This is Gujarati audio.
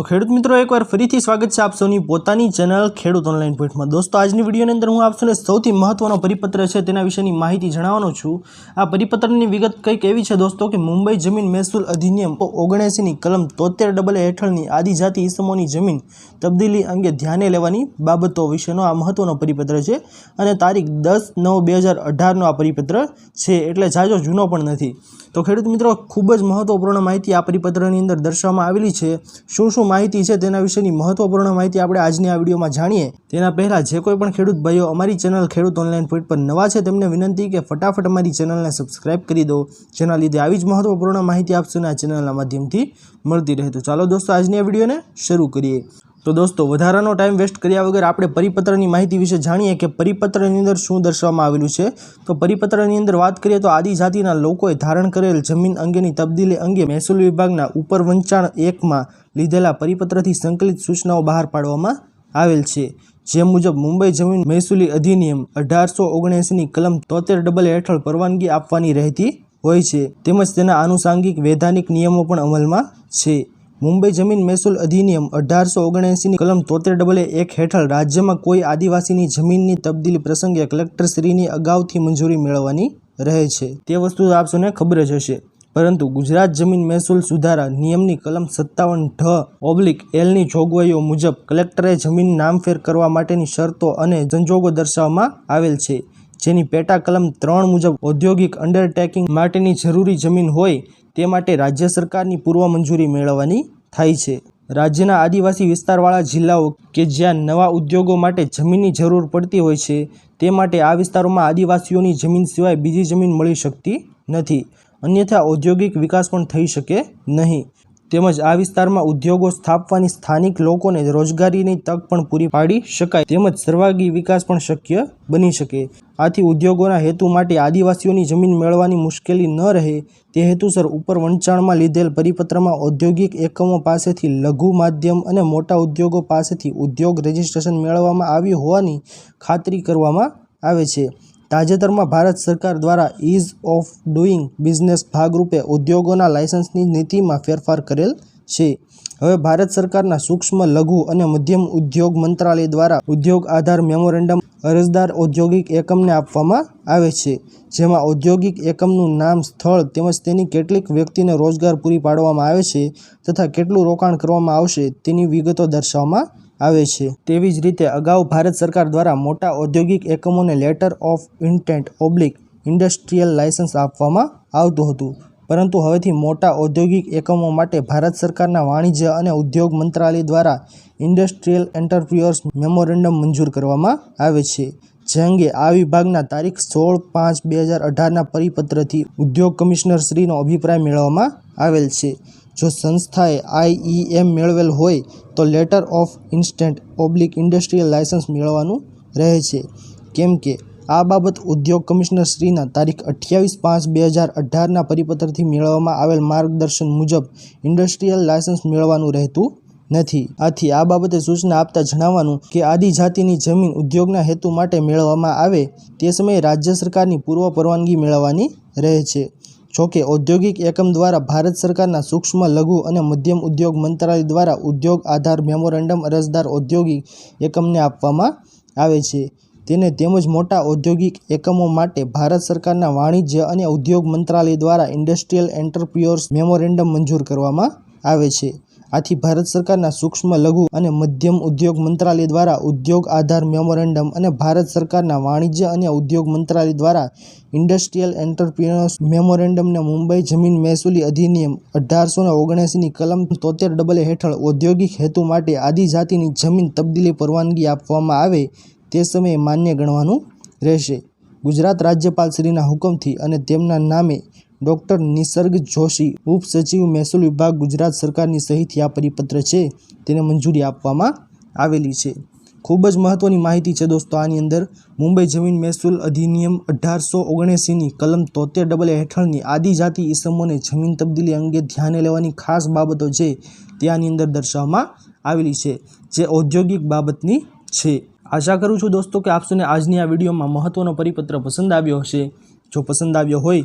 તો ખેડૂત મિત્રો, એકવાર ફરીથી સ્વાગત છે આપ પોતાની ચેનલ ખેડૂત ઓનલાઈન પોઈન્ટમાં દોસ્તો, આજની વિડીયોની અંદર હું આપ સૌથી મહત્વનો પરિપત્ર છે તેના વિશેની માહિતી જણાવવાનો છું. આ પરિપત્રની વિગત કંઈક એવી છે દોસ્તો કે મુંબઈ જમીન મહેસૂલ અધિનિયમ ઓગણએંસીની કલમ તોતેર ડબલ હેઠળની આદિજાતિ ઇસમોની જમીન તબદીલી અંગે ધ્યાને લેવાની બાબતો વિશેનો આ મહત્વનો પરિપત્ર છે અને તારીખ દસ નવ બે હજાર અઢારનો આ પરિપત્ર છે. એટલે જાજો જૂનો પણ નથી. તો ખેડૂત મિત્રો, ખૂબ જ મહત્વપૂર્ણ માહિતી આ પરિપત્રની અંદર દર્શાવવામાં આવેલી છે. શું શું માહિતી છે તેના વિશેની મહત્વપૂર્ણ માહિતી આપણે આજની આ વિડીયોમાં જાણીએ. તેના પહેલાં જે કોઈ પણ ખેડૂત ભાઈઓ અમારી ચેનલ ખેડૂત ઓનલાઈન પોઈન્ટ પર નવા છે, તેમને વિનંતી કે ફટાફટ અમારી ચેનલને સબસ્ક્રાઇબ કરી દો, જેના લીધે આવી જ મહત્વપૂર્ણ માહિતી આપશો આ ચેનલના માધ્યમથી મળતી રહે. તો ચાલો દોસ્તો, આજની આ વિડીયોને શરૂ કરીએ. તો દોસ્તો, વધારાનો ટાઈમ વેસ્ટ કર્યા વગર આપણે પરિપત્રની માહિતી વિશે જાણીએ કે પરિપત્રની અંદર શું દર્શાવવામાં આવેલું છે? તો પરિપત્રની અંદર વાત કરીએ તો આદિજાતિના લોકોએ ધારણ કરેલ જમીન અંગેની તબદીલી અંગે મહેસૂલ વિભાગના ઉપર વંચાણ એકમાં લીધેલા પરિપત્રથી સંકલિત સૂચનાઓ બહાર પાડવામાં આવેલ છે. જે મુજબ, મુંબઈ જમીન મહેસૂલી અધિનિયમ અઢારસો ઓગણએંસીની કલમ તોતેર ડબલ હેઠળ પરવાનગી આપવાની રહેતી હોય છે. તેમજ તેના આનુષાંગિક, વૈધાનિક નિયમો પણ અમલમાં છે. મુંબઈ જમીન મહેસૂલ અધિનિયમ અઢારસો ઓગણએંસીની કલમ તોતેર ડબલ એક હેઠળ રાજ્યમાં કોઈ આદિવાસીની જમીનની તબદીલી પ્રસંગે કલેક્ટરશ્રીની અગાઉથી મંજૂરી મેળવવાની રહે છે. તે વસ્તુ આપશોને ખબર જ હશે. પરંતુ ગુજરાત જમીન મહેસૂલ સુધારા નિયમની કલમ સત્તાવન ઢ ઓબ્લિક એલની જોગવાઈઓ મુજબ કલેક્ટરે જમીન નામફેર કરવા માટેની શરતો અને સંજોગો દર્શાવવામાં આવેલ છે. જેની પેટા કલમ ત્રણ મુજબ ઔદ્યોગિક અંડરટેકિંગ માટેની જરૂરી જમીન હોય તે માટે રાજ્ય સરકારની પૂર્વ મંજૂરી મેળવવાની થાય છે. રાજ્યના આદિવાસી વિસ્તારવાળા જિલ્લાઓ કે જ્યાં નવા ઉદ્યોગો માટે જમીનની જરૂર પડતી હોય છે, તે માટે આ વિસ્તારોમાં આદિવાસીઓની જમીન સિવાય બીજી જમીન મળી શકતી નથી. અન્યથા ઔદ્યોગિક વિકાસ પણ થઈ શકે નહીં. તેમજ આ વિસ્તારમાં ઉદ્યોગો સ્થાપવાની સ્થાનિક લોકોને રોજગારીની તક પણ પૂરી પાડી શકાય તેમજ સર્વાગી વિકાસ પણ શક્ય બની શકે. આથી ઉદ્યોગોના હેતુ માટે આદિવાસીઓની જમીન મેળવવાની મુશ્કેલી ન રહે તે હેતુસર ઉપર વંચાણમાં લીધેલ પરિપત્રમાં ઔદ્યોગિક એકમો પાસેથી લઘુ માધ્યમ અને મોટા ઉદ્યોગો પાસેથી ઉદ્યોગ રજિસ્ટ્રેશન મેળવવામાં આવ્યું હોવાની ખાતરી કરવામાં આવે છે. તાજેતરમાં ભારત સરકાર દ્વારા ઇઝ ઓફ ડુઈંગ બિઝનેસ ભાગરૂપે ઉદ્યોગોના લાયસન્સની નીતિમાં ફેરફાર કરેલ છે. હવે ભારત સરકારના સૂક્ષ્મ, લઘુ અને મધ્યમ ઉદ્યોગ મંત્રાલય દ્વારા ઉદ્યોગ આધાર મેમોરેન્ડમ અરજદાર ઔદ્યોગિક એકમને આપવામાં આવે છે, જેમાં ઔદ્યોગિક એકમનું નામ, સ્થળ તેમજ તેની કેટલીક વ્યક્તિને રોજગાર પૂરી પાડવામાં આવે છે તથા કેટલું રોકાણ કરવામાં આવશે તેની વિગતો દર્શાવવામાં આવે છે. તેવી જ રીતે અગાઉ ભારત સરકાર દ્વારા મોટા ઔદ્યોગિક એકમોને letter of intent oblique industrial licence આપવામાં આવતું હતું. પરંતુ હવેથી મોટા ઔદ્યોગિક એકમો માટે ભારત સરકારના વાણિજ્ય અને ઉદ્યોગ મંત્રાલય દ્વારા ઇન્ડસ્ટ્રીયલ એન્ટરપ્રિન્યોર્સ મેમોરેન્ડમ મંજૂર કરવામાં આવે છે, જે અંગે આ વિભાગના તારીખ સોળ પાંચ બે હજાર અઢારના પરિપત્રથી ઉદ્યોગ કમિશનર શ્રીનો અભિપ્રાય મેળવવામાં આવેલ છે. જો સંસ્થાએ આઈઈએમ મેળવેલ હોય તો letter of instant oblique industrial licence મેળવવાનું રહે છે. કેમ કે આ બાબત ઉદ્યોગ કમિશનર શ્રીના તારીખ અઠ્યાવીસ પાંચ બે હજાર અઢારના પરિપત્રથી મેળવવામાં આવેલ માર્ગદર્શન મુજબ ઇન્ડસ્ટ્રીયલ લાયસન્સ મેળવવાનું રહેતું નથી. આથી આ બાબતે સૂચના આપતા જણાવવાનું કે આદિજાતિની જમીન ઉદ્યોગના હેતુ માટે મેળવવામાં આવે તે સમયે રાજ્ય સરકારની પૂર્વ પરવાનગી મેળવવાની રહે છે. જોકે ઔદ્યોગિક એકમ દ્વારા ભારત સરકારના સૂક્ષ્મ લઘુ અને મધ્યમ ઉદ્યોગ મંત્રાલય દ્વારા ઉદ્યોગ આધાર મેમોરેન્ડમ અરજદાર ઔદ્યોગિક એકમને આપવામાં આવે છે. તેને તેમજ મોટા ઔદ્યોગિક એકમો માટે ભારત સરકારના વાણિજ્ય અને ઉદ્યોગ મંત્રાલય દ્વારા ઇન્ડસ્ટ્રીયલ એન્ટરપ્રિયોર્સ મેમોરેન્ડમ મંજૂર કરવામાં આવે છે. આથી ભારત સરકારના સૂક્ષ્મ લઘુ અને મધ્યમ ઉદ્યોગ મંત્રાલય દ્વારા ઉદ્યોગ આધાર મેમોરેન્ડમ અને ભારત સરકારના વાણિજ્ય અને ઉદ્યોગ મંત્રાલય દ્વારા ઇન્ડસ્ટ્રીયલ એન્ટરપ્રિનર્સ મેમોરેન્ડમને મુંબઈ જમીન મહેસૂલી અધિનિયમ અઢારસો ને ઓગણએંસીની કલમ તોતેર ડબલ હેઠળ ઔદ્યોગિક હેતુ માટે આદિજાતિની જમીન તબદીલી પરવાનગી આપવામાં આવે તે સમયે માન્ય ગણવાનું રહેશે. ગુજરાત રાજ્યપાલ શ્રીના હુકમથી અને તેમના નામે ડૉક્ટર નિસર્ગ જોશી ઉપસચિવ મહેસૂલ વિભાગ ગુજરાત સરકારની સહિતથી આ પરિપત્ર છે તેને મંજૂરી આપવામાં આવેલી છે. ખૂબ જ મહત્ત્વની માહિતી છે દોસ્તો આની અંદર. મુંબઈ જમીન મહેસૂલ અધિનિયમ અઢારસો ઓગણએંસીની કલમ તોતેર ડબલ હેઠળની આદિજાતિ ઇસમોને જમીન તબદીલી અંગે ધ્યાને લેવાની ખાસ બાબતો છે તે આની અંદર દર્શાવવામાં આવેલી છે, જે ઔદ્યોગિક બાબતની છે. આશા કરું છું દોસ્તો કે આપશોને આજની આ વિડીયોમાં મહત્ત્વનો પરિપત્ર પસંદ આવ્યો હશે. જો પસંદ આવ્યો હોય